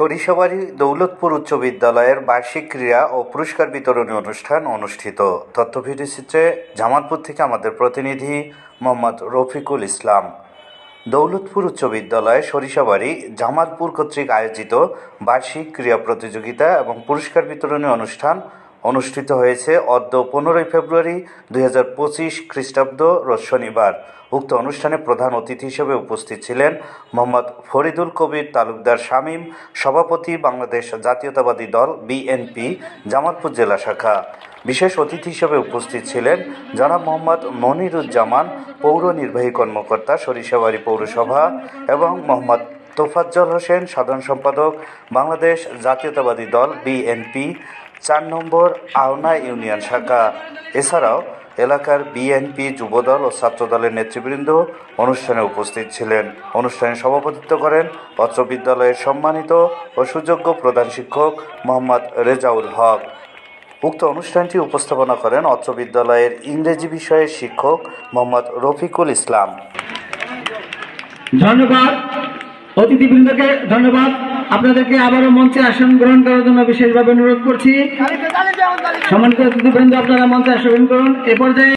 সরিষাবাড়ি দৌলতপুর উচ্চ বিদ্যালয়ের বার্ষিক ক্রীড়া ও পুরস্কার বিতরণী অনুষ্ঠান অনুষ্ঠিত। তথ্য ভিডিওচিত্রে জামালপুর থেকে আমাদের প্রতিনিধি মোহাম্মদ রফিকুল ইসলাম। দৌলতপুর উচ্চ বিদ্যালয় সরিষাবাড়ি জামালপুর কর্তৃক আয়োজিত বার্ষিক ক্রীড়া প্রতিযোগিতা এবং পুরস্কার বিতরণী অনুষ্ঠান অনুষ্ঠিত হয়েছে অদ্য পনেরোই ফেব্রুয়ারি দুই হাজার পঁচিশ খ্রিস্টাব্দ রোজ শনিবার। উক্ত অনুষ্ঠানে প্রধান অতিথি হিসেবে উপস্থিত ছিলেন মোহাম্মদ ফরিদুল কবির তালুকদার শামীম, সভাপতি বাংলাদেশ জাতীয়তাবাদী দল বিএনপি জামালপুর জেলা শাখা। বিশেষ অতিথি হিসেবে উপস্থিত ছিলেন জনাব মোহাম্মদ মনিরুজ্জামান, পৌর নির্বাহী কর্মকর্তা সরিষাবাড়ি পৌরসভা এবং মোহাম্মদ তোফাজ্জল হোসেন, সাধারণ সম্পাদক বাংলাদেশ জাতীয়তাবাদী দল বিএনপি চার নম্বর আওনা ইউনিয়ন শাখা। এছাড়াও এলাকার বিএনপি যুবদল ও ছাত্রদলের নেতৃবৃন্দ অনুষ্ঠানে উপস্থিত ছিলেন। অনুষ্ঠানে সভাপতিত্ব করেন অত্র বিদ্যালয়ের সম্মানিত ও সুযোগ্য প্রধান শিক্ষক মোহাম্মদ রেজাউল হক। উক্ত অনুষ্ঠানটি উপস্থাপনা করেন অত্র বিদ্যালয়ের ইংরেজি বিষয়ের শিক্ষক মোহাম্মদ রফিকুল ইসলাম। ধন্যবাদ। অতিথিবৃন্দকে ধন্যবাদ। আপনাদেরকে আবারও মঞ্চে আসন গ্রহণ করার জন্য বিশেষভাবে অনুরোধ করছি। সম্মানিত অতিথিবৃন্দ আপনারা মঞ্চে আসন গ্রহণ করুন এ পর্যায়ে